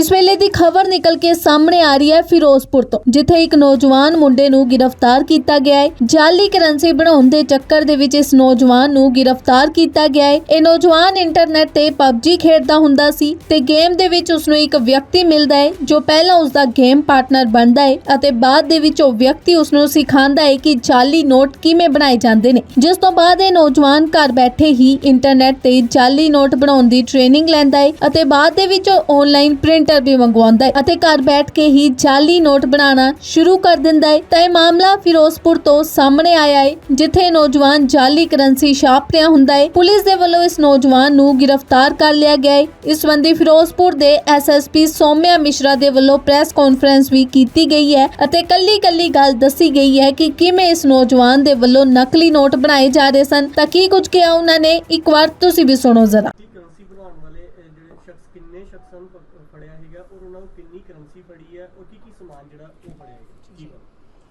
ਇਸ ਵੇਲੇ ਦੀ ਖਬਰ ਨਿਕਲ ਕੇ ਸਾਹਮਣੇ ਆ ਰਹੀ ਹੈ ਫਿਰੋਜ਼ਪੁਰ ਤੋਂ, ਜਿੱਥੇ ਇੱਕ ਨੌਜਵਾਨ ਮੁੰਡੇ ਨੂੰ ਗ੍ਰਿਫਤਾਰ ਕੀਤਾ ਗਿਆ ਹੈ। ਜਾਲੀ ਕਰੰਸੀ ਬਣਾਉਣ ਦੇ ਚੱਕਰ ਦੇ ਵਿੱਚ ਇਸ ਨੌਜਵਾਨ ਨੂੰ ਗ੍ਰਿਫਤਾਰ ਕੀਤਾ ਗਿਆ ਹੈ। ਇਹ ਨੌਜਵਾਨ ਇੰਟਰਨੈਟ ਤੇ PUBG ਖੇਡਦਾ ਹੁੰਦਾ ਸੀ ਤੇ ਗੇਮ ਦੇ ਵਿੱਚ ਉਸ ਨੂੰ ਇੱਕ ਵਿਅਕਤੀ ਮਿਲਦਾ ਹੈ, ਜੋ ਪਹਿਲਾਂ ਉਸ ਦਾ ਗੇਮ ਪਾਰਟਨਰ ਬਣਦਾ ਹੈ ਅਤੇ ਬਾਅਦ ਦੇ ਵਿੱਚ ਉਹ ਵਿਅਕਤੀ ਉਸ ਨੂੰ ਸਿਖਾਉਂਦਾ ਹੈ ਕਿ ਜਾਲੀ ਨੋਟ ਕਿਵੇਂ ਬਣਾਏ ਜਾਂਦੇ ਨੇ। ਜਿਸ ਤੋਂ ਬਾਅਦ ਇਹ ਨੌਜਵਾਨ ਘਰ ਬੈਠੇ ਹੀ ਇੰਟਰਨੈਟ ਤੇ ਜਾਲੀ ਨੋਟ ਬਣਾਉਣ ਦੀ ਟ੍ਰੇਨਿੰਗ ਲੈਂਦਾ ਹੈ ਅਤੇ ਬਾਅਦ ਦੇ ਵਿੱਚ ਉਹ ਆਨਲਾਈਨ ਪ੍ਰਿੰਟਰ ਵੀ ਮੰਗਵਾਉਂਦਾ ਹੈ ਅਤੇ ਘਰ ਬੈਠ ਕੇ ਹੀ ਜਾਲੀ ਨੋਟ ਬਣਾਉਣਾ ਸ਼ੁਰੂ ਕਰ ਦਿੰਦਾ ਹੈ। ਤਾਂ ਇਹ ਮਾਮਲਾ ਫਿਰੋਜ਼ਪੁਰ ਤੋਂ ਸਾਹਮਣੇ ਆਇਆ ਹੈ, ਜਿੱਥੇ ਨੌਜਵਾਨ ਜਾਲੀ ਕਰੰਸੀ ਛਾਪ ਰਿਹਾ ਹੁੰਦਾ ਹੈ। ਪੁਲਿਸ ਦੇ ਵੱਲੋਂ ਇਸ ਨੌਜਵਾਨ ਨੂੰ ਗ੍ਰਿਫਤਾਰ ਕਰ ਲਿਆ ਗਿਆ ਹੈ। ਇਸ ਸੰਬੰਧੀ ਫਿਰੋਜ਼ਪੁਰ ਦੇ ਐਸਐਸਪੀ ਸੌਮਿਆ ਮਿਸ਼ਰਾ ਦੇ ਵੱਲੋਂ ਪ੍ਰੈਸ ਕਾਨਫਰੰਸ ਵੀ ਕੀਤੀ ਗਈ ਹੈ ਅਤੇ ਕੱਲੀ ਕੱਲੀ ਗੱਲ ਦੱਸੀ ਗਈ ਹੈ ਕਿ ਕਿਵੇਂ ਇਸ ਨੌਜਵਾਨ ਦੇ ਵੱਲੋਂ ਨਕਲੀ ਨੋਟ ਬਣਾਏ ਜਾ ਰਹੇ ਸਨ। ਤਾਂ ਕੀ ਕੁਝ ਕਿਹਾ ਉਹਨਾਂ ਨੇ? ਇੱਕ ਵਾਰ ਤੁਸੀਂ ਵੀ ਸੁਣੋ ਜ਼ਰਾ ਕੀ ਕਰੰਸੀ ਬਣਾਉਣ ਵਾਲੇ ਅਹ, ਜਿਹੜੇ ਸ਼ਖਸ ਕਿੰਨੇ ਸ਼ਖਸਾਂ ਨੂੰ ਪ- ਫੜਿਆ ਹੈਗਾ ਔਰ ਉਹਨਾਂ ਨੂੰ ਕਿੰਨੀ ਕਰੰਸੀ ਫੜੀ ਹੈ ਔਰ ਕੀ ਕੀ ਸਮਾਨ ਜਿਹੜਾ ਉਹ ਫੜਿਆ ਹੈਗਾ ਜੀ ਅ,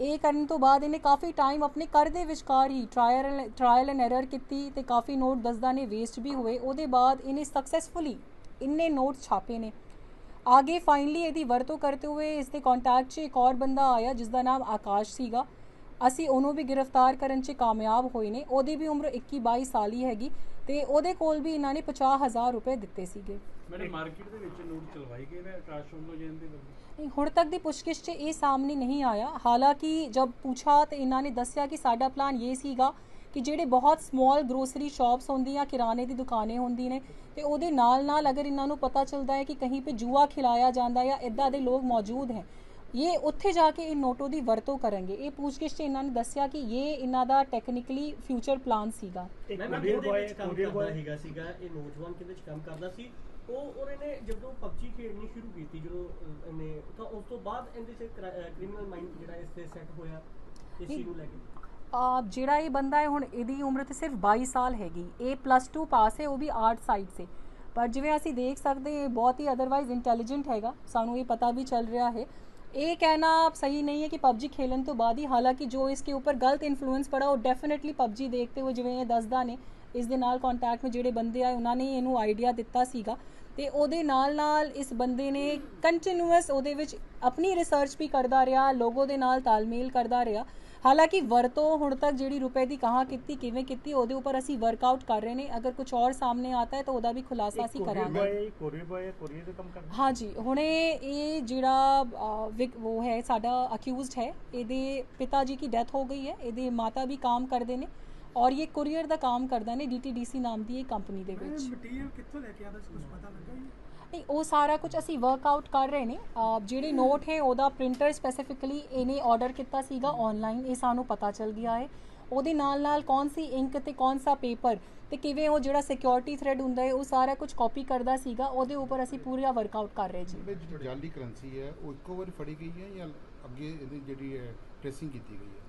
ਇਹ ਕਰਨ ਤੋਂ ਬਾਅਦ ਇਹਨੇ ਕਾਫੀ ਟਾਈਮ ਆਪਣੇ ਕਰ ਦੇ ਵਿਚਕਾਰ ਹੀ ਟ੍ਰਾਇਲ ਟ੍ਰਾਇਲ ਐਂਡ ਐਰਰ ਕੀਤੀ ਤੇ ਕਾਫੀ ਨੋਟ ਦਸਦਾ ਨੇ ਵੇਸਟ ਵੀ ਹੋਏ। ਉਹਦੇ ਬਾਅਦ ਇਹਨੇ ਸਕਸੈਸਫੁਲੀ ਇੰਨੇ ਨੋਟ ਛਾਪੇ ਨੇ। ਆਗੇ ਫਾਈਨਲੀ ਇਹਦੀ ਵਰਤੋਂ ਕਰਤੇ ਹੋਏ ਇਸ ਦੇ ਕੰਟੈਕਟ 'ਚ ਇੱਕ ਹੋਰ ਬੰਦਾ ਆਇਆ ਜਿਸ ਦਾ ਨਾਮ ਆਕਾਸ਼ ਸੀਗਾ। ਅਸੀਂ ਉਹਨੂੰ ਵੀ ਗ੍ਰਿਫਤਾਰ ਕਰਨ 'ਚ ਕਾਮਯਾਬ ਹੋਏ ਨੇ। ਉਹਦੀ ਵੀ ਉਮਰ 21 22 ਸਾਲ ਹੀ ਹੈਗੀ ਤੇ ਉਹਦੇ ਕੋਲ ਵੀ ਇਹਨਾਂ ਨੇ 50000 ਰੁਪਏ ਦਿੱਤੇ ਸੀਗੇ। ਮੈਡਮ ਮਾਰਕੀਟ ਦੇ ਵਿੱਚ ਨੋਟ ਚਲਵਾਏ ਗਏ ਨੇ ਆਕਾਸ਼ ਵੱਲੋਂ ਜੈਨ ਵੱਲੋਂ? ਹੁਣ ਤੱਕ ਦੀ ਪੁੱਛਗਿੱਛ 'ਚ ਇਹ ਸਾਹਮਣੇ ਨਹੀਂ ਆਇਆ। ਹਾਲਾਂਕਿ ਜਦ ਪੁੱਛਾ ਤੇ ਇਹਨਾਂ ਨੇ ਦੱਸਿਆ ਕਿ ਸਾਡਾ ਪਲਾਨ ਇਹ ਸੀਗਾ ਕਿ ਜਿਹੜੇ ਬਹੁਤ ਸਮਾਲ ਗਰੋਸਰੀ ਸ਼ਾਪਸ ਹੁੰਦੀਆਂ ਕਿਰਾਣੇ ਦੀ ਦੁਕਾਨੇ ਹੁੰਦੀ ਨੇ ਤੇ ਉਹਦੇ ਨਾਲ ਨਾਲ ਅਗਰ ਇਹਨਾਂ ਨੂੰ ਪਤਾ ਚੱਲਦਾ ਹੈ ਕਿ ਕਹੀਂ ਤੇ ਜੂਆ ਖਿਲਾਇਆ ਜਾਂਦਾ ਜਾਂ ਇਦਾਂ ਦੇ ਲੋਕ ਮੌਜੂਦ ਹੈ ਇਹ ਉੱਥੇ ਜਾ ਕੇ ਇਹ ਨੋਟੋ ਦੀ ਵਰਤੋਂ ਕਰਨਗੇ। ਇਹ ਪੁੱਛਗਿੱਛ 'ਚ ਇਹਨਾਂ ਨੇ ਦੱਸਿਆ ਕਿ ਇਹ ਇਹਨਾਂ ਦਾ ਟੈਕਨੀਕਲੀ ਫਿਊਚਰ ਪਲਾਨ ਸੀਗਾ। ਕੋਰੀਅਰ ਬॉय ਕੰਮ ਕਰਦਾ ਹੈਗਾ ਸੀਗਾ ਇਹ ਨੌਜਵਾਨ ਕਿਹਦੇ ਚ ਕੰਮ ਕਰਦਾ ਸੀ? ਉਹ ਔਰ ਇਹਨੇ ਜਦੋਂ PUBG ਖੇਡਣੀ ਸ਼ੁਰੂ ਕੀਤੀ ਜਦੋਂ ਇਹਨੇ ਤਾਂ ਉਸ ਤੋਂ ਬਾਅਦ ਇਹਦੇ ਚ ਕ੍ਰਿਮੀਨਲ ਮਾਈਂਡ ਜਿਹੜਾ ਇਸ ਤੇ ਸੈੱਟ ਹੋਇਆ ਇਸ ਚੀਜ਼ ਨੂੰ ਲੈ ਕੇ? ਆ ਜਿਹੜਾ ਇਹ ਬੰਦਾ ਹੈ ਹੁਣ ਇਹਦੀ ਉਮਰ ਤੇ ਸਿਰਫ 22 ਸਾਲ ਹੈਗੀ। ਇਹ ਪਲੱਸ 2 ਪਾਸ ਹੈ ਉਹ ਵੀ ਆਰਟ ਸਾਈਡ ਸੇ ਪਰ ਜਿਵੇਂ ਅਸੀਂ ਦੇਖ ਸਕਦੇ ਇਹ ਬਹੁਤ ਹੀ ਅਦਰਵਾਈਜ਼ ਇੰਟੈਲੀਜੈਂਟ ਹੈਗਾ। ਸਾਨੂੰ ਇਹ ਪਤਾ ਵੀ ਚੱਲ ਰਿਹਾ ਹੈ। ਇਹ ਕਹਿਣਾ ਸਹੀ ਨਹੀਂ ਹੈ ਕਿ PUBG ਖੇਲਣ ਤੋਂ ਬਾਅਦ ਹੀ, ਹਾਲਾਂਕਿ ਜੋ ਇਸ ਦੇ ਉੱਪਰ ਗਲਤ ਇਨਫਲੂਐਂਸ ਪੜਾ, ਉਹ ਡੈਫੀਨਿਟਲੀ PUBG ਦੇਖਦੇ ਹੋਏ ਜਿਵੇਂ ਇਹ ਦੱਸਦਾ ਨੇ, ਇਸ ਦੇ ਨਾਲ ਕੰਟੈਕਟ ਵਿੱਚ ਜਿਹੜੇ ਬੰਦੇ ਆਏ, ਉਹਨਾਂ ਨੇ ਇਹਨੂੰ ਆਈਡੀਆ ਦਿੱਤਾ ਸੀਗਾ। ਤੇ ਉਹਦੇ ਨਾਲ ਨਾਲ ਇਸ ਬੰਦੇ ਨੇ ਕੰਟੀਨਿਊਸ ਉਹਦੇ ਵਿੱਚ ਆਪਣੀ ਰਿਸਰਚ ਵੀ ਕਰਦਾ ਰਿਹਾ, ਲੋਗੋ ਦੇ ਨਾਲ ਤਾਲਮੇਲ ਕਰਦਾ ਰਿਹਾ। ਹਾਲਾਂਕਿ ਵਰਤੋਂ ਹੁਣ ਤੱਕ ਜਿਹੜੀ ਰੁਪਏ ਦੀ ਕਹਾਂ ਕੀਤੀ ਕਿਵੇਂ ਕੀਤੀ ਉਹਦੇ ਉੱਪਰ ਅਸੀਂ ਵਰਕਆਊਟ ਕਰ ਰਹੇ ਨੇ। ਅਗਰ ਕੁਝ ਹੋਰ ਸਾਹਮਣੇ ਆਤਾ ਹੈ ਤਾਂ ਉਹਦਾ ਵੀ ਖੁਲਾਸਾ ਅਸੀਂ ਕਰਾਂਗੇ। ਕੋਰੀਅਰ ਬॉय ਕੋਰੀਅਰ ਦਾ ਕੰਮ ਕਰਦਾ ਹਾਂਜੀ ਹੁਣੇ ਇਹ ਜਿਹੜਾ ਉਹ ਹੈ ਸਾਡਾ ਅਕਿਊਜ਼ਡ ਹੈ। ਇਹਦੇ ਪਿਤਾ ਜੀ ਦੀ ਡੈਥ ਹੋ ਗਈ ਹੈ। ਇਹਦੇ ਮਾਤਾ ਵੀ ਕੰਮ ਕਰਦੇ ਨੇ ਔਰ ਇਹ ਕੁਰੀਅਰ ਦਾ ਕੰਮ ਕਰਦਾ ਨੇ DTDC ਨਾਮ ਦੀ ਇਹ ਕੰਪਨੀ ਦੇ ਵਿੱਚ। ਮਟੀਰੀਅਲ ਕਿੱਥੋਂ ਲੈ ਕੇ ਆਦਾ ਸੀ? ਕੁਝ ਪਤਾ ਲੱਗਾ ਜੀ ਨਹੀਂ ਉਹ ਸਾਰਾ ਕੁਝ ਅਸੀਂ ਵਰਕਆਊਟ ਕਰ ਰਹੇ ਨੇ। ਜਿਹੜੇ ਨੋਟ ਹੈ ਉਹਦਾ ਪ੍ਰਿੰਟਰ ਸਪੈਸੀਫਿਕਲੀ ਇਹਨੇ ਆਰਡਰ ਕੀਤਾ ਸੀਗਾ ਆਨਲਾਈਨ ਇਹ ਸਾਨੂੰ ਪਤਾ ਚੱਲ ਗਿਆ ਹੈ। ਉਹਦੇ ਨਾਲ ਨਾਲ ਕੌਣ ਸੀ ਇੰਕ ਤੇ ਕੌਣ ਸਾ ਪੇਪਰ ਤੇ ਕਿਵੇਂ ਉਹ ਜਿਹੜਾ ਸਿਕਿਉਰਿਟੀ ਥ੍ਰੈਡ ਹੁੰਦਾ ਹੈ ਉਹ ਸਾਰਾ ਕੁਝ ਕਾਪੀ ਕਰਦਾ ਸੀਗਾ। ਉਹਦੇ ਉੱਪਰ ਅਸੀਂ ਪੂਰਾ ਵਰਕਆਊਟ ਕਰ ਰਹੇ ਜੀ। ਜਿਹੜੇ ਜਾਲੀ ਕਰੰਸੀ ਹੈ ਉਹ ਇੱਕੋ ਵਾਰੀ ਫੜੀ ਗਈ ਹੈ ਜਾਂ ਅੱਗੇ ਇਹਦੀ ਜਿਹੜੀ ਹੈ ਟ੍ਰੇਸਿੰਗ ਕੀਤੀ ਗਈ ਹੈ?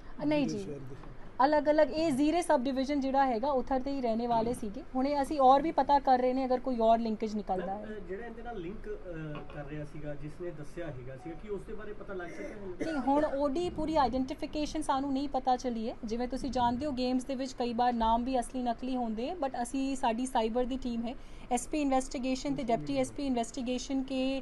ਨਹੀਂ ਜੀ। ਅਲੱਗ-ਅਲੱਗ ਇਹ ਜ਼ੀਰੇ ਸਬ ਡਿਵੀਜ਼ਨ ਜਿਹੜਾ ਹੈਗਾ ਉੱਥਰ ਤੇ ਹੀ ਰਹਿਣੇ ਵਾਲੇ ਸੀਗੇ। ਹੁਣੇ ਅਸੀਂ ਔਰ ਵੀ ਪਤਾ ਕਰ ਰਹੇ ਨੇ ਅਗਰ ਕੋਈ ਔਰ ਲਿੰਕੇਜ ਨਿਕਲਦਾ ਹੈ। ਜਿਹੜਾ ਇਹਦੇ ਨਾਲ ਲਿੰਕ ਕਰ ਰਿਹਾ ਸੀਗਾ ਜਿਸ ਨੇ ਦੱਸਿਆ ਹੈਗਾ ਸੀਗਾ ਕਿ ਉਸ ਦੇ ਬਾਰੇ ਪਤਾ ਲੱਗ ਸਕਿਆ ਹੁਣ? ਨਹੀਂ ਹੁਣ ਉਹਦੀ ਪੂਰੀ ਆਇਡੈਂਟੀਫਿਕੇਸ਼ਨ ਸਾਨੂੰ ਨਹੀਂ ਪਤਾ ਚੱਲੀ ਹੈ ਜਿਵੇਂ ਤੁਸੀਂ ਜਾਣਦੇ ਹੋ ਗੇਮਸ ਦੇ ਵਿੱਚ ਕਈ ਵਾਰ ਨਾਮ ਵੀ ਅਸਲੀ ਨਕਲੀ ਹੁੰਦੇ ਹੈ ਬਟ ਅਸੀਂ ਸਾਡੀ ਸਾਈਬਰ ਦੀ ਟੀਮ ਹੈ। ਐਸਪੀ ਇਨਵੈਸਟੀਗੇਸ਼ਨ ਤੇ ਡਿਪਟੀ ਐਸਪੀ ਇਨਵੈਸਟੀਗੇਸ਼ਨ ਕੇ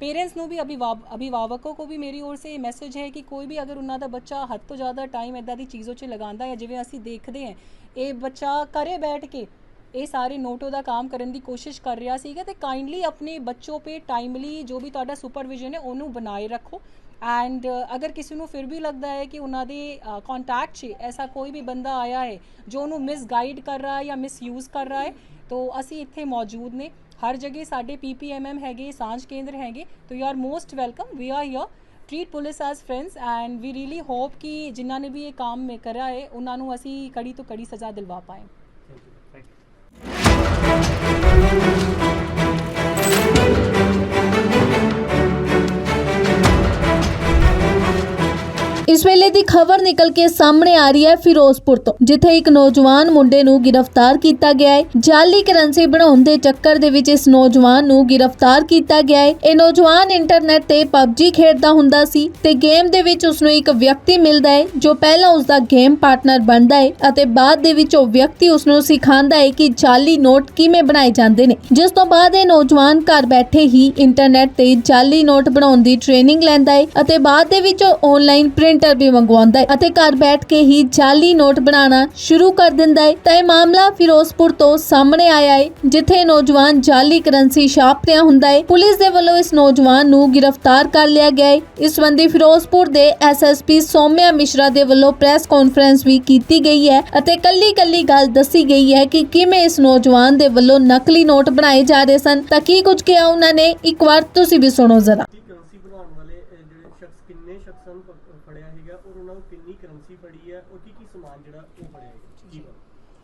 ਪੇਰੈਂਟਸ ਨੂੰ ਵੀ ਅਭਿਭਾਵਕੋ ਕੋ ਵੀ ਮੇਰੀ ਔਰ ਸੇ ਇਹ ਮੈਸੇਜ ਹੈ ਕਿ ਕੋਈ ਵੀ ਅਗਰ ਉਹਨਾਂ ਦਾ ਬੱਚਾ ਹੱਦ ਤੋਂ ਜ਼ਿਆਦਾ ਟਾਈਮ ਇਦਾਂ ਦੀ ਚੀਜ਼ਾਂ 'ਚ ਲਗਾਉਂਦਾ ਹੈ, ਜਿਵੇਂ ਅਸੀਂ ਦੇਖਦੇ ਹਾਂ, ਇਹ ਬੱਚਾ ਘਰੇ ਬੈਠ ਕੇ ਇਹ ਸਾਰੇ ਨੋਟੋ ਦਾ ਕੰਮ ਕਰਨ ਦੀ ਕੋਸ਼ਿਸ਼ ਕਰ ਰਿਹਾ ਸੀਗਾ ਤੇ ਕਾਈਂਡਲੀ ਆਪਣੇ ਬੱਚੋ ਪੇ ਟਾਈਮਲੀ ਜੋ ਵੀ ਤੁਹਾਡਾ ਸੁਪਰਵਿਜ਼ਨ ਹੈ, ਉਹਨੂੰ ਬਣਾਏ ਰੱਖੋ। ਐਂਡ ਅਗਰ ਕਿਸੇ ਨੂੰ ਫਿਰ ਵੀ ਲੱਗਦਾ ਹੈ ਕਿ ਉਹਨਾਂ ਦੇ ਕੰਟੈਕਟ 'ਚ ਐਸਾ ਕੋਈ ਵੀ ਬੰਦਾ ਆਇਆ ਹੈ, ਜੋ ਉਹਨੂੰ ਮਿਸਗਾਈਡ ਕਰ ਰਿਹਾ ਹੈ ਜਾਂ ਮਿਸਯੂਜ਼ ਕਰ ਰਿਹਾ ਹੈ, ਤੋ ਅਸੀਂ ਇੱਥੇ ਮੌਜੂਦ ਨੇ। ਹਰ ਜਗ੍ਹਾ ਸਾਡੇ ਪੀਪੀਐਮਐਮ ਹੈਗੇ, ਸਾਂਝ ਕੇਂਦਰ ਹੈਗੇ। ਤੋ you are most welcome. We are here treat police as friends and we really hope ਕਿ ਜਿਨ੍ਹਾਂ ਨੇ ਵੀ ਇਹ ਕੰਮ ਮੇ ਕਰਾ ਹੈ, ਉਹਨਾਂ ਨੂੰ ਅਸੀਂ ਕੜੀ ਤੋਂ ਕੜੀ ਸਜ਼ਾ ਦਿਲਵਾ ਪਾਏ। ਦੀ ਖਬਰ ਨਿਕਲ ਕੇ ਸਾਹਮਣੇ ਆ ਰਹੀ ਹੈ ਫਿਰੋਜ਼ਪੁਰ ਤੋਂ, ਜਿੱਥੇ ਇੱਕ ਨੌਜਵਾਨ ਮੁੰਡੇ ਨੂੰ ਗ੍ਰਿਫਤਾਰ ਕੀਤਾ ਗਿਆ ਹੈ। ਜਾਲੀ ਕਰੰਸੀ ਬਣਾਉਣ ਦੇ ਚੱਕਰ ਦੇ ਵਿੱਚ ਇਸ ਨੌਜਵਾਨ ਨੂੰ ਗ੍ਰਿਫਤਾਰ ਕੀਤਾ ਗਿਆ ਹੈ। ਇਹ ਨੌਜਵਾਨ ਇੰਟਰਨੈਟ ਤੇ PUBG ਖੇਡਦਾ ਹੁੰਦਾ ਸੀ ਤੇ ਗੇਮ ਦੇ ਵਿੱਚ ਉਸ ਨੂੰ ਇੱਕ ਵਿਅਕਤੀ ਮਿਲਦਾ ਹੈ, ਜੋ ਪਹਿਲਾਂ ਉਸ ਦਾ ਗੇਮ ਪਾਰਟਨਰ ਬਣਦਾ ਹੈ ਅਤੇ ਬਾਅਦ ਦੇ ਵਿੱਚ ਉਹ ਵਿਅਕਤੀ ਉਸ ਨੂੰ ਸਿਖਾਉਂਦਾ ਹੈ ਕਿ ਜਾਲੀ ਨੋਟ ਕਿਵੇਂ ਬਣਾਏ ਜਾਂਦੇ ਨੇ। ਜਿਸ ਤੋਂ ਬਾਅਦ ਇਹ ਨੌਜਵਾਨ ਘਰ ਬੈਠੇ ਹੀ ਇੰਟਰਨੈਟ ਤੇ ਜਾਲੀ ਨੋਟ ਬਣਾਉਣ ਦੀ ਟ੍ਰੇਨਿੰਗ ਲੈਂਦਾ ਹੈ ਅਤੇ ਬਾਅਦ ਦੇ ਵਿੱਚ ਉਹ ਆਨਲਾਈਨ ਪ੍ਰਿੰਟਰ ਵੀ ਮੰਗਵਾਉਂਦਾ ਹੈ ਅਤੇ ਘਰ ਬੈਠ ਕੇ ਹੀ ਜਾਲੀ ਨੋਟ ਬਣਾਉਣਾ ਸ਼ੁਰੂ ਕਰ ਦਿੰਦਾ ਹੈ। ਤਾਂ ਇਹ ਮਾਮਲਾ ਫਿਰੋਜ਼ਪੁਰ ਤੋਂ ਸਾਹਮਣੇ ਆਇਆ ਹੈ, ਜਿੱਥੇ ਨੌਜਵਾਨ ਜਾਲੀ ਕਰੰਸੀ ਛਾਪ ਰਿਹਾ ਹੁੰਦਾ ਹੈ। ਪੁਲਿਸ ਦੇ ਵੱਲੋਂ ਇਸ ਨੌਜਵਾਨ ਨੂੰ ਗ੍ਰਿਫਤਾਰ ਕਰ ਲਿਆ ਗਿਆ ਹੈ। ਇਸ ਸੰਬੰਧੀ ਫਿਰੋਜ਼ਪੁਰ ਦੇ ਐਸਐਸਪੀ ਸੌਮਿਆ ਮਿਸ਼ਰਾ ਦੇ ਵੱਲੋਂ ਪ੍ਰੈਸ ਕਾਨਫਰੰਸ ਵੀ ਕੀਤੀ ਗਈ ਹੈ ਅਤੇ ਕੱਲੀ ਕੱਲੀ ਗੱਲ ਦੱਸੀ ਗਈ ਹੈ ਕਿ ਕਿਵੇਂ ਇਸ ਨੌਜਵਾਨ ਦੇ ਵੱਲੋਂ ਨਕਲੀ ਨੋਟ ਬਣਾਏ ਜਾ ਰਹੇ ਸਨ। ਤਾਂ ਕੀ ਕੁਝ ਕਿਹਾ ਉਹਨਾਂ ਨੇ? ਇੱਕ ਵਾਰ ਤੁਸੀਂ ਵੀ ਸੁਣੋ ਜ਼ਰਾ ਕੀ ਕਰੰਸੀ ਬਣਾਉਣ ਵਾਲੇ ਅਹ, ਜਿਹੜੇ ਸ਼ਖਸ ਕਿੰਨੇ ਸ਼ਖਸਾਂ ਨੂੰ ਪ- ਫੜਿਆ ਹੈਗਾ ਔਰ ਉਹਨਾਂ ਨੂੰ ਕਿੰਨੀ ਕਰੰਸੀ ਫੜੀ ਹੈ ਔਰ ਕੀ ਕੀ ਸਮਾਨ ਜਿਹੜਾ ਉਹ ਫੜਿਆ ਹੈਗਾ ਜੀ ਮੈਮ ਅ,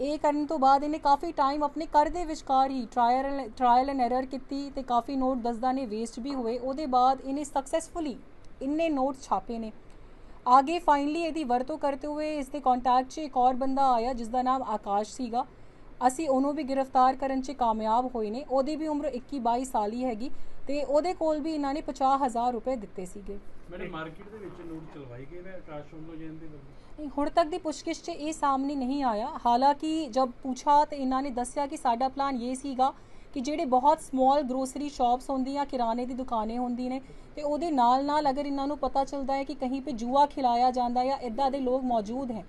ਇਹ ਕਰਨ ਤੋਂ ਬਾਅਦ ਇਹਨੇ ਕਾਫੀ ਟਾਈਮ ਆਪਣੇ ਘਰ ਦੇ ਵਿਚਕਾਰ ਹੀ ਟ੍ਰਾਇਲ ਟ੍ਰਾਇਲ ਐਂਡ ਐਰਰ ਕੀਤੀ ਤੇ ਕਾਫੀ ਨੋਟ ਦਸਦਾ ਨੇ ਵੇਸਟ ਵੀ ਹੋਏ। ਉਹਦੇ ਬਾਅਦ ਇਹਨੇ ਸਕਸੈਸਫੁਲੀ ਇੰਨੇ ਨੋਟ ਛਾਪੇ ਨੇ। ਆਗੇ ਫਾਈਨਲੀ ਇਹਦੀ ਵਰਤੋਂ ਕਰਤੇ ਹੋਏ ਇਸ ਦੇ ਕੰਟੈਕਟ 'ਚ ਇੱਕ ਹੋਰ ਬੰਦਾ ਆਇਆ ਜਿਸ ਦਾ ਨਾਮ ਆਕਾਸ਼ ਸੀਗਾ। ਅਸੀਂ ਉਹਨੂੰ ਵੀ ਗ੍ਰਿਫਤਾਰ ਕਰਨ 'ਚ ਕਾਮਯਾਬ ਹੋਏ ਨੇ। ਉਹਦੀ ਵੀ ਉਮਰ 21 22 ਸਾਲ ਹੀ ਹੈਗੀ ਤੇ ਉਹਦੇ ਕੋਲ ਵੀ ਇਹਨਾਂ ਨੇ 50000 ਰੁਪਏ ਦਿੱਤੇ ਸੀਗੇ। ਮੇਰੇ ਮਾਰਕੀਟ ਦੇ ਵਿੱਚ ਨੋਟ ਚਲਵਾਈ ਗਏ ਨੇ ਆਕਾਸ਼ ਜੈਨ ਦੇ ਵੱਲੋਂ? ਹੁਣ ਤੱਕ ਦੀ ਪੁੱਛਗਿੱਛ 'ਚ ਇਹ ਸਾਹਮਣੇ ਨਹੀਂ ਆਇਆ। ਹਾਲਾਂਕਿ ਜਦ ਪੁੱਛਾ ਤੇ ਇਹਨਾਂ ਨੇ ਦੱਸਿਆ ਕਿ ਸਾਡਾ ਪਲਾਨ ਇਹ ਸੀਗਾ ਕਿ ਜਿਹੜੇ ਬਹੁਤ ਸਮਾਲ ਗਰੋਸਰੀ ਸ਼ਾਪਸ ਹੁੰਦੀਆਂ ਕਿਰਾਣੇ ਦੀ ਦੁਕਾਨੇ ਹੁੰਦੀ ਨੇ ਤੇ ਉਹਦੇ ਨਾਲ ਨਾਲ ਅਗਰ ਇਹਨਾਂ ਨੂੰ ਪਤਾ ਚੱਲਦਾ ਹੈ ਕਿ ਕਹੀਂ पे ਜੂਆ ਖਿਲਾਇਆ ਜਾਂਦਾ ਜਾਂ ਇਦਾਂ ਦੇ ਲੋਕ ਮੌਜੂਦ ਹੈ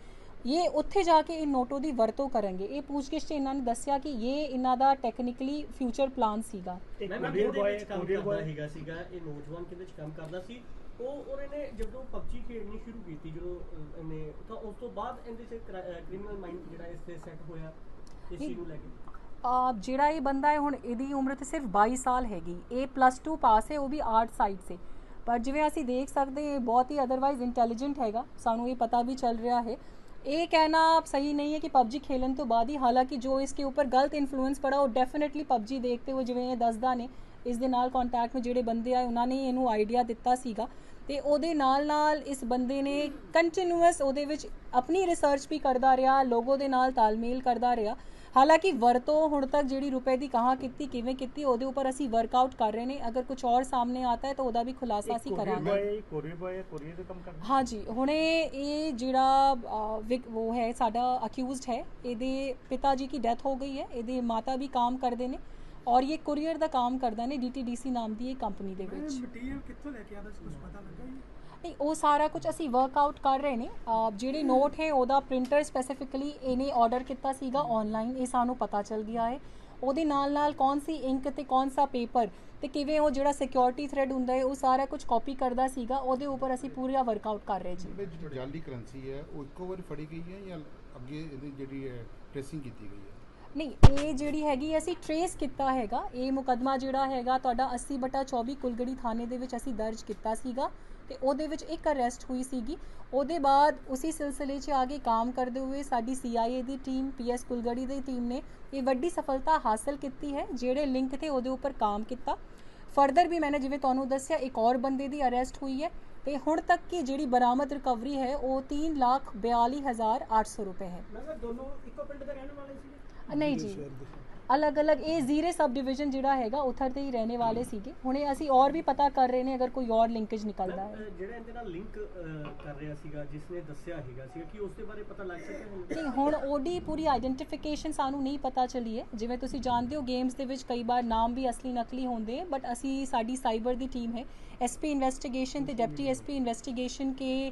ਇਹ ਉੱਥੇ ਜਾ ਕੇ ਇਹ ਨੋਟੋ ਦੀ ਵਰਤੋਂ ਕਰਨਗੇ। ਇਹ ਪੁੱਛਗਿੱਛ 'ਚ ਇਹਨਾਂ ਨੇ ਦੱਸਿਆ ਕਿ ਇਹ ਇਹਨਾਂ ਦਾ ਟੈਕਨੀਕਲੀ ਫਿਊਚਰ ਪਲਾਨ ਸੀਗਾ। ਮੈਂ ਕੋਰੀਅਰ ਬॉय ਕੰਮ ਕਰਦਾ ਸੀਗਾ ਇਹ ਨੌਜਵਾਨ ਕਿਹਦੇ ਚ ਕੰਮ ਕਰਦਾ ਸੀ? ਉਹ ਔਰ ਇਹਨੇ ਜਦੋਂ ਪਬਜੀ ਖੇਡਣੀ ਸ਼ੁਰੂ ਕੀਤੀ ਜਦੋਂ ਇਹਨੇ ਤਾਂ ਉਸ ਤੋਂ ਬਾਅਦ ਇਹਦੇ ਚ ਕ੍ਰਿਮੀਨਲ ਮਾਈਂਡ ਜਿਹੜਾ ਇਸ ਤੇ ਸੈੱਟ ਹੋਇਆ ਇਸ ਚੀਜ਼ ਨੂੰ ਲੈ ਕੇ? ਆ ਜਿਹੜਾ ਇਹ ਬੰਦਾ ਹੈ ਹੁਣ ਇਹਦੀ ਉਮਰ ਤੇ ਸਿਰਫ 22 ਸਾਲ ਹੈਗੀ। ਇਹ ਪਲੱਸ 2 ਪਾਸ ਹੈ ਉਹ ਵੀ ਆਰਟ ਸਾਈਡ ਸੇ ਪਰ ਜਿਵੇਂ ਅਸੀਂ ਦੇਖ ਸਕਦੇ ਇਹ ਬਹੁਤ ਹੀ ਅਦਰਵਾਈਜ਼ ਇੰਟੈਲੀਜੈਂਟ ਹੈਗਾ। ਸਾਨੂੰ ਇਹ ਪਤਾ ਵੀ ਚੱਲ ਰਿਹਾ ਹੈ। ਇਹ ਕਹਿਣਾ ਸਹੀ नहीं है कि पबजी खेलन तो बाद ही हालांकि जो इसके ऊपर गलत ਇਨਫਲੂਐਂਸ ਪੜਾ ਉਹ ਡੈਫੀਨਿਟਲੀ ਪਬਜੀ ਦੇਖਦੇ ਹੋਏ ਜਿਵੇਂ ਇਹ ਦੱਸਦਾ ਨੇ ਇਸ ਦੇ ਨਾਲ ਕੰਟੈਕਟ ਵਿੱਚ ਜਿਹੜੇ ਬੰਦੇ ਆਏ ਉਹਨਾਂ ਨੇ ਇਹਨੂੰ ਆਈਡੀਆ ਦਿੱਤਾ ਸੀਗਾ ਤੇ ਉਹਦੇ ਨਾਲ ਨਾਲ ਇਸ ਬੰਦੇ ਨੇ ਕੰਟੀਨਿਊਅਸ ਉਹਦੇ ਵਿੱਚ ਆਪਣੀ ਰਿਸਰਚ ਵੀ ਕਰਦਾ ਰਿਹਾ ਲੋਗੋ ਦੇ ਨਾਲ ਤਾਲਮੇਲ ਕਰਦਾ ਰਿਹਾ ਹਾਲਾਂਕਿ ਵਰਤੋਂ ਹੁਣ ਤੱਕ ਜਿਹੜੀ ਰੁਪਏ ਦੀ ਕਹਾਂ ਕੀਤੀ ਕਿਵੇਂ ਕੀਤੀ ਉਹਦੇ ਉੱਪਰ ਅਸੀਂ ਵਰਕਆਊਟ ਕਰ ਰਹੇ ਨੇ। ਅਗਰ ਕੁਝ ਹੋਰ ਸਾਹਮਣੇ ਆਤਾ ਹੈ ਤਾਂ ਉਹਦਾ ਵੀ ਖੁਲਾਸਾ ਅਸੀਂ ਕਰਾਂਗੇ। ਕੋਰੀਅਰ ਬॉय ਕੋਰੀਅਰ ਦਾ ਕੰਮ ਕਰਦਾ ਹਾਂਜੀ ਹੁਣੇ ਇਹ ਜਿਹੜਾ ਉਹ ਹੈ ਸਾਡਾ ਅਕਿਊਜ਼ਡ ਹੈ। ਇਹਦੇ ਪਿਤਾ ਜੀ ਦੀ ਡੈਥ ਹੋ ਗਈ ਹੈ। ਇਹਦੇ ਮਾਤਾ ਵੀ ਕੰਮ ਕਰਦੇ ਨੇ ਔਰ ਇਹ ਕੁਰੀਅਰ ਦਾ ਕੰਮ ਕਰਦਾ ਨੇ ਡੀਟੀਡੀਸੀ ਨਾਮ ਦੀ ਇਹ ਕੰਪਨੀ ਦੇ ਵਿੱਚ। ਮਟੀਰੀਅਲ ਕਿੱਥੋਂ ਲੈ ਕੇ ਆਦਾ ਸੀ? ਕੁਝ ਪਤਾ ਲੱਗਾ ਜੀ? ਨਹੀਂ ਉਹ ਸਾਰਾ ਕੁਝ ਅਸੀਂ ਵਰਕਆਊਟ ਕਰ ਰਹੇ ਨੇ। ਜਿਹੜੇ ਨੋਟ ਹੈ ਉਹਦਾ ਪ੍ਰਿੰਟਰ ਸਪੈਸੀਫਿਕਲੀ ਇਹਨੇ ਆਰਡਰ ਕੀਤਾ ਸੀਗਾ ਆਨਲਾਈਨ ਇਹ ਸਾਨੂੰ ਪਤਾ ਚੱਲ ਗਿਆ ਹੈ। ਉਹਦੇ ਨਾਲ ਨਾਲ ਕੌਣ ਸੀ ਇੰਕ ਤੇ ਕੌਣ ਸਾ ਪੇਪਰ ਤੇ ਕਿਵੇਂ ਉਹ ਜਿਹੜਾ ਸਿਕਿਉਰਿਟੀ ਥ੍ਰੈਡ ਹੁੰਦਾ ਹੈ ਉਹ ਸਾਰਾ ਕੁਝ ਕਾਪੀ ਕਰਦਾ ਸੀਗਾ। ਉਹਦੇ ਉੱਪਰ ਅਸੀਂ ਪੂਰਾ ਵਰਕਆਊਟ ਕਰ ਰਹੇ ਜੀ। ਜਿਹੜੇ ਜਾਲੀ ਕਰੰਸੀ ਹੈ ਉਹ ਇੱਕੋ ਵਾਰੀ ਫੜੀ ਗਈ ਹੈ ਜਾਂ ਅੱਗੇ ਇਹਦੀ ਜਿਹੜੀ ਹੈ ਟ੍ਰੇਸਿੰਗ ਕੀਤੀ ਗਈ ਹੈ? ਨਹੀਂ ਇਹ ਜਿਹੜੀ ਹੈਗੀ ਅਸੀਂ ਟਰੇਸ ਕੀਤਾ ਹੈਗਾ। ਇਹ ਮੁਕਦਮਾ ਜਿਹੜਾ ਹੈਗਾ ਤੁਹਾਡਾ 80 ਬਟਾ 24 ਕੁਲਗੜੀ ਥਾਣੇ ਦੇ ਵਿੱਚ ਅਸੀਂ ਦਰਜ ਕੀਤਾ ਸੀਗਾ। ਤੇ ਉਹਦੇ ਵਿੱਚ ਇੱਕ ਅਰੈਸਟ ਹੋਈ ਸੀਗੀ। ਉਹਦੇ ਬਾਅਦ ਉਸੇ ਸਿਲਸਿਲੇ 'ਚ ਆਗੇ ਕੰਮ ਕਰਦੇ ਹੋਏ ਸਾਡੀ CIA ਦੀ ਟੀਮ ਪੀਐਸ ਕੁਲਗੜੀ ਦੀ ਟੀਮ ਨੇ ਇਹ ਵੱਡੀ ਸਫਲਤਾ ਹਾਸਲ ਕੀਤੀ ਹੈ ਜਿਹੜੇ ਲਿੰਕ ਤੇ ਉਹਦੇ ਉੱਪਰ ਕੰਮ ਕੀਤਾ। ਫਰਦਰ ਵੀ ਮੈंने ਜਿਵੇਂ ਤੁਹਾਨੂੰ ਦੱਸਿਆ ਇੱਕ ਹੋਰ ਬੰਦੇ ਦੀ ਅਰੈਸਟ ਹੋਈ ਹੈ ਤੇ ਹੁਣ ਤੱਕ ਕੀ ਜਿਹੜੀ ਬਰਾਮਦ ਰਿਕਵਰੀ ਹੈ ਉਹ 3 ਲੱਖ 42800 ਰੁਪਏ ਹੈ। ਮੈਂ ਕਿਹਾ ਦੋਨੋਂ ਇੱਕੋ ਪਿੰਡ ਦੇ ਰਹਿਣ ਵਾਲੇ ਸੀ ਨਹੀਂ ਜੀ। ਅਲੱਗ-ਅਲੱਗ ਇਹ ਜ਼ੀਰੇ ਸਬ ਡਿਵੀਜ਼ਨ ਜਿਹੜਾ ਹੈਗਾ ਉੱਥਰ ਤੇ ਹੀ ਰਹਿਣੇ ਵਾਲੇ ਸੀਗੇ। ਹੁਣੇ ਅਸੀਂ ਔਰ ਵੀ ਪਤਾ ਕਰ ਰਹੇ ਨੇ ਅਗਰ ਕੋਈ ਔਰ ਲਿੰਕੇਜ ਨਿਕਲਦਾ ਹੈ। ਜਿਹੜਾ ਇਹਦੇ ਨਾਲ ਲਿੰਕ ਕਰ ਰਿਹਾ ਸੀਗਾ ਜਿਸ ਨੇ ਦੱਸਿਆ ਹੈਗਾ ਸੀਗਾ ਕਿ ਉਸ ਦੇ ਬਾਰੇ ਪਤਾ ਲੱਗ ਸਕਿਆ ਹੁਣ? ਨਹੀਂ ਹੁਣ ਉਹਦੀ ਪੂਰੀ ਆਇਡੈਂਟੀਫਿਕੇਸ਼ਨ ਸਾਨੂੰ ਨਹੀਂ ਪਤਾ ਚੱਲੀ ਹੈ ਜਿਵੇਂ ਤੁਸੀਂ ਜਾਣਦੇ ਹੋ ਗੇਮਸ ਦੇ ਵਿੱਚ ਕਈ ਵਾਰ ਨਾਮ ਵੀ ਅਸਲੀ ਨਕਲੀ ਹੁੰਦੇ ਬਟ ਅਸੀਂ ਸਾਡੀ ਸਾਈਬਰ ਦੀ ਟੀਮ ਹੈ। ਐਸਪੀ ਇਨਵੈਸਟੀਗੇਸ਼ਨ ਤੇ ਡਿਪਟੀ ਐਸਪੀ ਇਨਵੈਸਟੀਗੇਸ਼ਨ ਕੇ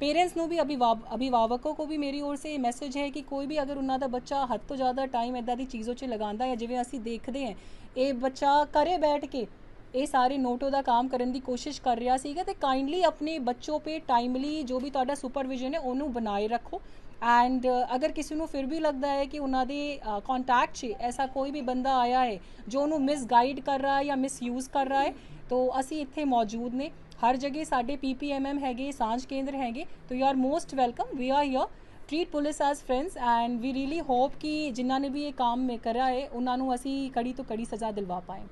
ਪੇਰੈਂਟਸ ਨੂੰ ਵੀ ਅਭਿਭਾਵਕੋ ਕੋ ਵੀ ਮੇਰੀ ਔਰ ਸੇ ਇਹ ਮੈਸੇਜ ਹੈ ਕਿ ਕੋਈ ਵੀ ਅਗਰ ਉਹਨਾਂ ਦਾ ਬੱਚਾ ਹੱਦ ਤੋਂ ਜ਼ਿਆਦਾ ਟਾਈਮ ਇਦਾਂ ਦੀ ਚੀਜ਼ਾਂ 'ਚ ਲਗਾਉਂਦਾ ਹੈ, ਜਿਵੇਂ ਅਸੀਂ ਦੇਖਦੇ ਹਾਂ, ਇਹ ਬੱਚਾ ਕਰੇ ਬੈਠ ਕੇ ਇਹ ਸਾਰੇ ਨੋਟੋ ਦਾ ਕੰਮ ਕਰਨ ਦੀ ਕੋਸ਼ਿਸ਼ ਕਰ ਰਿਹਾ ਸੀਗਾ ਤੇ ਕਾਈਂਡਲੀ ਆਪਣੇ ਬੱਚੋ ਪੇ ਟਾਈਮਲੀ ਜੋ ਵੀ ਤੁਹਾਡਾ ਸੁਪਰਵਿਜ਼ਨ ਹੈ, ਉਹਨੂੰ ਬਣਾਏ ਰੱਖੋ। ਐਂਡ ਅਗਰ ਕਿਸੇ ਨੂੰ ਫਿਰ ਵੀ ਲੱਗਦਾ ਹੈ ਕਿ ਉਹਨਾਂ ਦੇ ਕੰਟੈਕਟ 'ਚ ਐਸਾ ਕੋਈ ਵੀ ਬੰਦਾ ਆਇਆ ਹੈ, ਜੋ ਉਹਨੂੰ ਮਿਸਗਾਈਡ ਕਰ ਰਿਹਾ ਹੈ ਜਾਂ ਮਿਸਯੂਜ਼ ਕਰ ਰਿਹਾ ਹੈ, ਤੋ ਅਸੀਂ ਇੱਥੇ ਮੌਜੂਦ ਨੇ। ਹਰ ਜਗ੍ਹਾ ਸਾਡੇ ਪੀਪੀਐਮਐਮ ਹੈਗੇ, ਸਾਂਝ ਕੇਂਦਰ ਹੈਗੇ। ਤੋ you are most welcome. We are here treat police as friends and we really hope ਕਿ ਜਿਨ੍ਹਾਂ ਨੇ ਵੀ ਇਹ ਕੰਮ ਕਰਿਆ ਹੈ, ਉਹਨਾਂ ਨੂੰ ਅਸੀਂ ਕੜੀ ਤੋਂ ਕੜੀ ਸਜ਼ਾ ਦਿਲਵਾ ਪਾਏ।